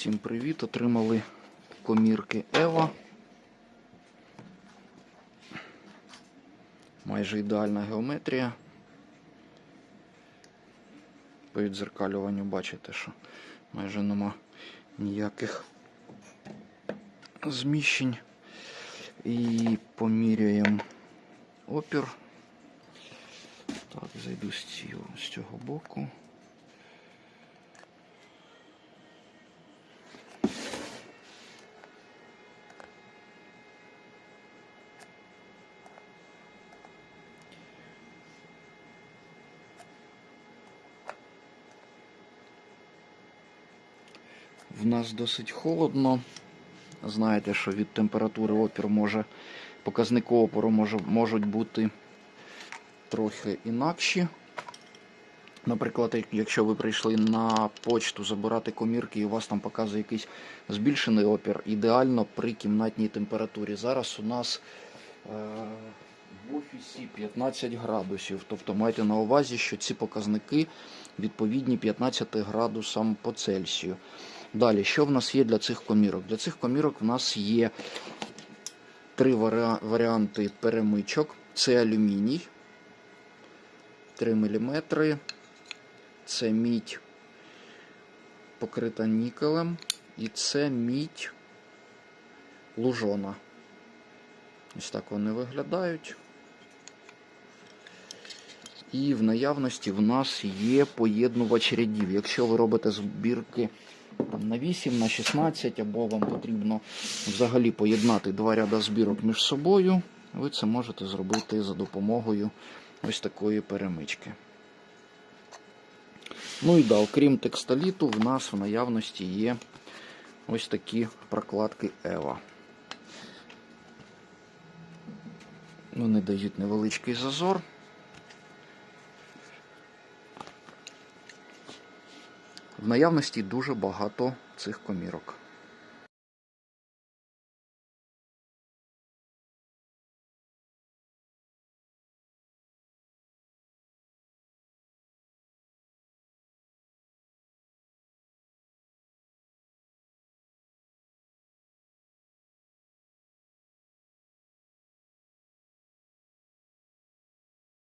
Всім привіт! Отримали комірки Ева. Майже ідеальна геометрія. По відзеркалюванню бачите, що майже нема ніяких зміщень. І поміряємо опір. Так, зайду з цього, з цього боку. В нас досить холодно. Знаєте, що від температури опір може, показники опору може, можуть бути трохи інакші. Наприклад, якщо ви прийшли на почту забирати комірки і у вас там показує якийсь збільшений опір, ідеально при кімнатній температурі. Зараз у нас е, в офісі 15 градусів. Тобто майте на увазі, що ці показники відповідні 15 градусам по Цельсію. Далі, що в нас є для цих комірок? Для цих комірок в нас є три варіа- варіанти перемичок. Це алюміній 3 мм. Це мідь покрита нікелем. І це мідь лужона. Ось так вони виглядають. І в наявності в нас є поєднувач рядів. Якщо ви робите збірки на 8, на 16, або вам потрібно взагалі поєднати два ряда збірок між собою, ви це можете зробити за допомогою ось такої перемички. Ну і да, окрім текстоліту, в нас в наявності є ось такі прокладки Ева. Вони дають невеличкий зазор. В наявності дуже багато цих комірок.